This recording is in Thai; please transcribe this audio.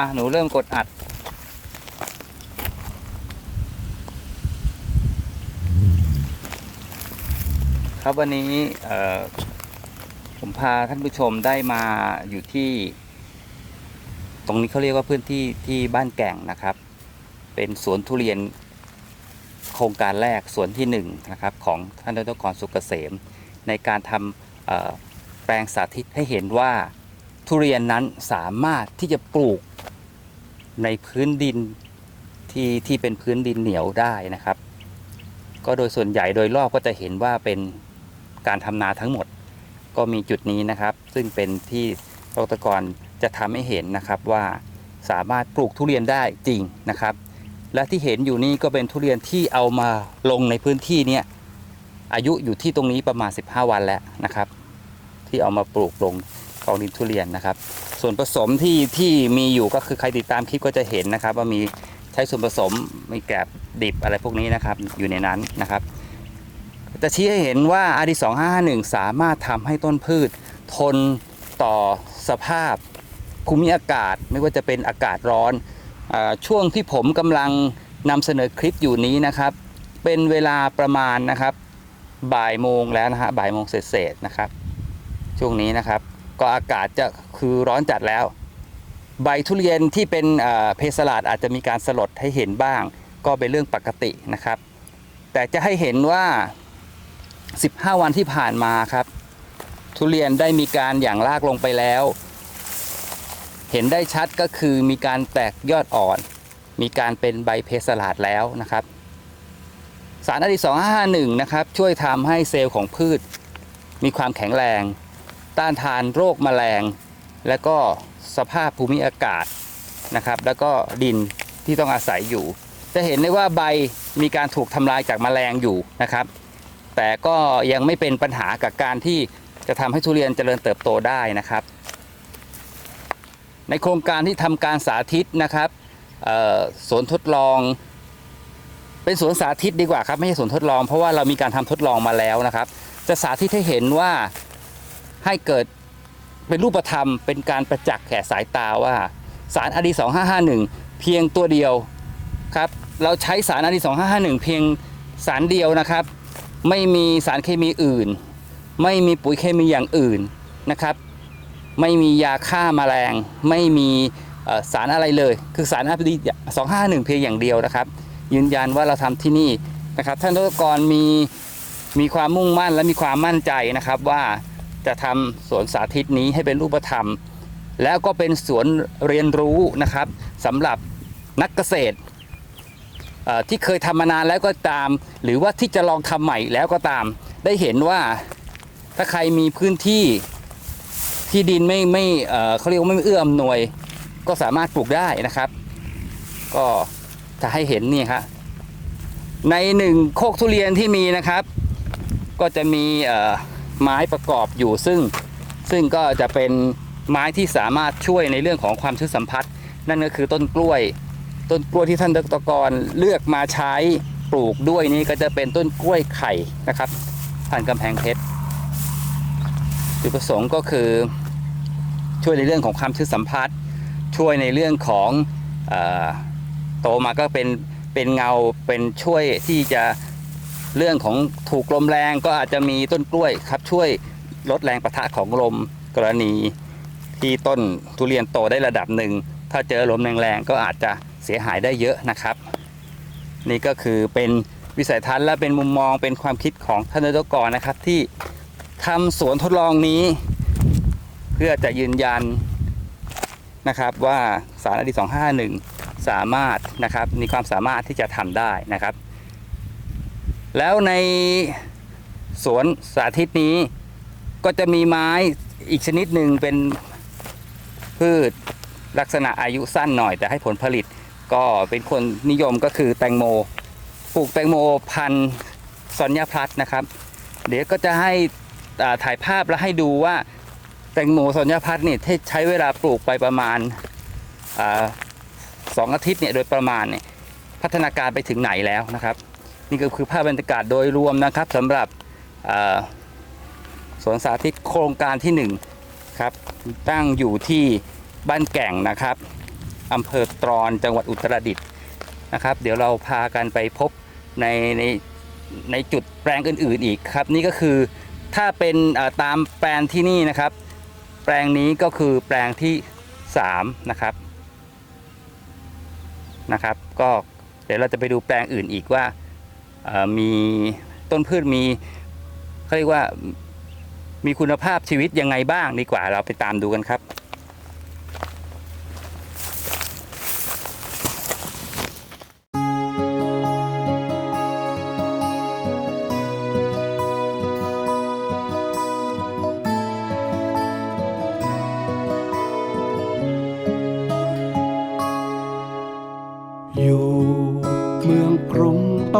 อะหนูเริ่มกดอัด ครับวันนี้ผมพาท่านผู้ชมได้มาอยู่ที่ ตรงนี้เขาเรียกว่าพื้นที่ที่บ้านแก่งนะครับ เป็นสวนทุเรียนโครงการแรกสวนที่หนึ่งนะครับของท่านดรกรสุกเกษม ในการทำแปลงสาธิตให้เห็นว่าทุเรียนนั้นสามารถที่จะปลูก ในพื้นดินที่ที่เป็นพื้นดินเหนียวได้นะครับ ก็โดยส่วนใหญ่โดยรอบก็จะเห็นว่าเป็นการทำนาทั้งหมด ก็มีจุดนี้นะครับ ซึ่งเป็นที่ดรกรจะทำให้เห็นนะครับว่าสามารถปลูกทุเรียนได้จริงนะครับ และที่เห็นอยู่นี่ก็เป็นทุเรียนที่เอามาลงในพื้นที่เนี้ยอายุอยู่ที่ตรงนี้ประมาณ 15 วันแล้วนะครับ ที่เอามาปลูกลงกองดินทุเรียนนะครับ ส่วนผสมที่ที่มีอยู่ก็คือใครติดตามคลิปก็จะเห็นนะครับ ว่ามีใช้ส่วนผสมมีแกลบดิบอะไรพวกนี้นะครับ อยู่ในนั้นนะครับจะชี้ให้เห็นว่า RD 2551 สามารถทำให้ต้นพืช ทนต่อสภาพภูมิอากาศไม่ว่าจะเป็นอากาศร้อนอช่วงที่ผมกำลังนำเสนอคลิปอยู่นี้นะครับ เป็นเวลาประมาณนะครับบ่ายโมงแล้วนะฮะบ่ายโมงเศษๆนะครับ ช่วงนี้นะครับ ก็อากาศจะคือร้อนจัดแล้ว ใบทุเรียนที่เป็นเพสลาดอาจจะมีการสลดให้เห็นบ้าง ก็เป็นเรื่องปกตินะครับ แต่จะให้เห็นว่า 15 วันที่ผ่านมาครับ ทุเรียนได้มีการอย่างรากลงไปแล้ว เห็นได้ชัดก็คือมีการแตกยอดอ่อน มีการเป็นใบเพสลาดแล้วนะครับ สารอะดี2551 นะครับ ช่วยทำให้เซลล์ของพืชมีความแข็งแรง ต้านทานโรคแมลง และก็สภาพภูมิอากาศนะครับ แล้วก็ดินที่ต้องอาศัยอยู่ จะเห็นได้ว่าใบมีการถูกทำลายจากแมลงอยู่นะครับ แต่ก็ยังไม่เป็นปัญหากับการที่จะทำให้ทุเรียนเจริญเติบโตได้นะครับ ในโครงการที่ทำการสาธิตนะครับสวนทดลอง เป็นสวนสาธิตดีกว่าครับไม่ใช่สวนทดลอง เพราะว่าเรามีการทำทดลองมาแล้วนะครับ จะสาธิตให้เห็นว่า ให้เกิดเป็นรูปธรรม เป็นการประจักษ์แก่สายตาว่า สารอะดี2551 เพียงตัวเดียวครับเราใช้สารอะดี2551 เพียงสารเดียวนะครับ ไม่มีสารเคมีอื่น ไม่มีปุ๋ยเคมีอย่างอื่นนะครับ ไม่มียาฆ่าแมลง ไม่มีสารอะไรเลย คือสารอะดี251 เพียงอย่างเดียวนะครับ ยืนยันว่าเราทำที่นี่นะครับท่านรัฐกรมีมีความมุ่งมั่นและมีความมั่นใจนะครับว่า จะทำสวนสาธิตนี้ให้เป็นรูปธรรม แล้วก็เป็นสวนเรียนรู้นะครับสำหรับนักเกษตรที่เคยทำมานานแล้วก็ตาม หรือว่าที่จะลองทำใหม่แล้วก็ตาม ได้เห็นว่าถ้าใครมีพื้นที่ที่ดินไม่ไม่เขาเรียกว่าไม่เอื้ออำนวย ก็สามารถปลูกได้นะครับ ก็จะให้เห็นนี่ครับในหนึ่งโคกทุเรียนที่มีนะครับ ก็จะมีอ ไม้ประกอบอยู่ซึ่งซึ่งก็จะเป็นไม้ที่สามารถช่วยในเรื่องของความชื้นสัมผัส นั่นก็คือต้นกล้วย ต้นกล้วยที่ท่านดรกรเลือกมาใช้ปลูกด้วยนี่ก็จะเป็นต้นกล้วยไข่นะครับพันกำแพงเพชรจุดประสงค์ก็คือช่วยในเรื่องของความชื้นสัมผัส ช่วยในเรื่องของอโตมาก็เป็นเป็นเงาเป็นช่วยที่จะ เรื่องของถูกลมแรงก็อาจจะมีต้นกล้วยครับช่วยลดแรงประทะของลมกรณีที่ต้นทุเรียนโตได้ระดับหนึ่ง ถ้าเจอลมแรงๆก็อาจจะเสียหายได้เยอะนะครับ นี่ก็คือเป็นวิสัยทัศน์และเป็นมุมมองเป็นความคิดของท่านนายกกรนะครับ ที่ทำสวนทดลองนี้ เพื่อจะยืนยันนะครับว่าสารอดี251 สามารถนะครับมีความสามารถที่จะทำได้นะครับ แล้วในสวนสาธิตนี้ ก็จะมีไม้อีกชนิดหนึ่งเป็นพืชลักษณะอายุสั้นหน่อย แต่ให้ผลผลิตก็เป็นคนนิยมก็คือแตงโมปลูกแตงโมพันธุ์ซอนยาพลัดนะครับ เดี๋ยวก็จะให้ถ่ายภาพแล้วให้ดูว่าแตงโมซอนยาพัดนี่ใช้เวลาปลูกไปประมาณอสองอาทิตย์เนี่ยโดยประมาณเนี่ยพัฒนาการไปถึงไหนแล้วนะครับ นี่ก็คือภาพบรรยากาศโดยรวมนะครับสำหรับสวนสาธิตโครงการที่1ครับตั้งอยู่ที่บ้านแก่งนะครับอำเภอตรอนจังหวัดอุตรดิตถ์นะครับ เดี๋ยวเราพากันไปพบในในในจุดแปลงอื่นๆอีกครับ นี่ก็คือถ้าเป็นตามแปลงที่นี่นะครับ แปลงนี้ก็คือแปลงที่ 3 นะครับนะครับ ก็เดี๋ยวเราจะไปดูแปลงอื่นอีกว่า มีต้นพืชมีเขาเรียกว่ามีคุณภาพชีวิตยังไงบ้างดีกว่าเราไปตามดูกันครับ